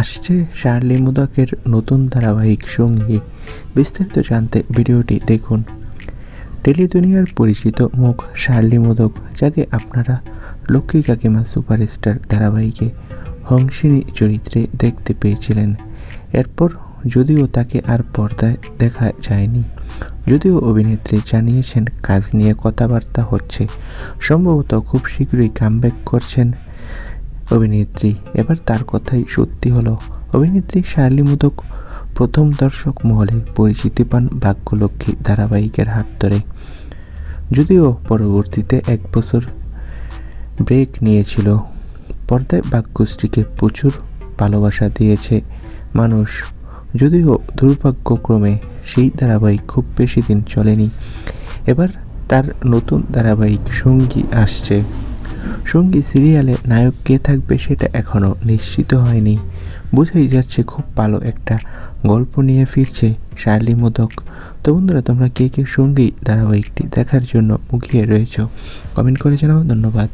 আসছে শার্লি মুদকের নতুন ধারাবাহিক সঙ্গী। বিস্তারিত জানতে ভিডিওটি দেখুন। টেলি দুনিয়ার পরিচিত মুখ শার্লি মোদক, যাকে আপনারা লক্ষ্মী কাকিমা সুপারস্টার ধারাবাহিকে হংসিনী চরিত্রে দেখতে পেয়েছিলেন। এরপর যদিও তাকে আর পর্দায় দেখা যায়নি, যদিও অভিনেত্রী জানিয়েছেন, কাজ নিয়ে কথাবার্তা হচ্ছে। সম্ভবত খুব শীঘ্রই কামব্যাক করছেন অভিনেত্রী। এবার তার কথাই সত্যি হলো। অভিনেত্রী শার্লি মুদক প্রথম দর্শক মহলে পরিচিতি পান ভাগ্যলক্ষ্মী ধারাবাহিকের হাত ধরে। যদিও পরবর্তীতে এক বছর ব্রেক নিয়েছিল। পর্দায় ভাগ্যশ্রীকে প্রচুর ভালোবাসা দিয়েছে মানুষ। যদিও দুর্ভাগ্যক্রমে সেই ধারাবাহিক খুব বেশি দিন চলেনি। এবার তার নতুন ধারাবাহিক সঙ্গী আসছে। সঙ্গী সিরিয়ালে নায়ক কে থাকবে সেটা এখনও নিশ্চিত হয়নি। বোঝাই যাচ্ছে খুব ভালো একটা গল্প নিয়ে ফিরছে শার্লি মোদক। তো বন্ধুরা, তোমরা কে কে সঙ্গী ধারাবাহিকটি দেখার জন্য মুখিয়ে রয়েছ? কমেন্ট করে জানাও, ধন্যবাদ।